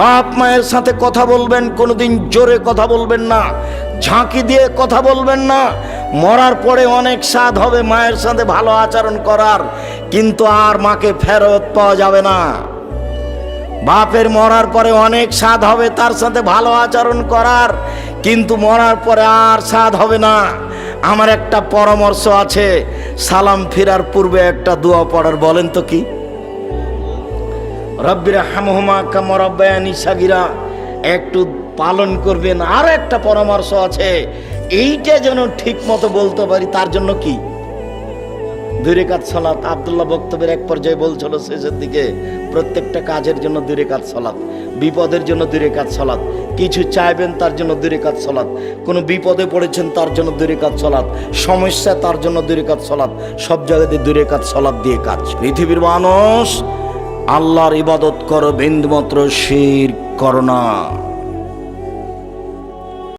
বাপ মায়ের সাথে কথা বলবেন, কোনোদিন জোরে কথা বলবেন না, ঝাঁকি দিয়ে কথা বলবেন না। মরার পরে অনেক স্বাদ হবে মায়ের সাথে ভালো আচরণ করার, কিন্তু আর মাকে ফেরত পাওয়া যাবে না। বাপের মরার পরে অনেক স্বাদ হবে তার সাথে ভালো আচরণ করার, কিন্তু মরার পরে আর স্বাদ হবে না। আমার একটা পরামর্শ আছে, সালাম ফিরার পূর্বে একটা দোয়া পড়ার, বলেন তো কি? রব্বির হামহুমা কামরব্বায়ানি সাগিরা। একটু পালন করবেন, আর একটা পরামর্শ আছে। এইটা যেন ঠিক মতো বলতে পারি, তার জন্য কি? দুই রেখাত সলাৎ আবদুল্লাহ বক্তব্যের এক পর্যায়ে বলছিল শেষের দিকে, প্রত্যেকটা কাজের জন্য দুই রেখাত সলাৎ বিপদের জন্য দুই রেখাত সলাৎ কিছু চাইবেন তার জন্য দুই রেখাত সলাৎ কোনো বিপদে পড়েছেন তার জন্য দুই রেখাত সলাৎ সমস্যা তার জন্য দুই রেখাত সলাৎ সব জায়গাতে দুই রেখাত সলাৎ দিয়ে কাজ। পৃথিবীর মানুষ আল্লাহর ইবাদত করো বিন্দুমাত্র শির করো না।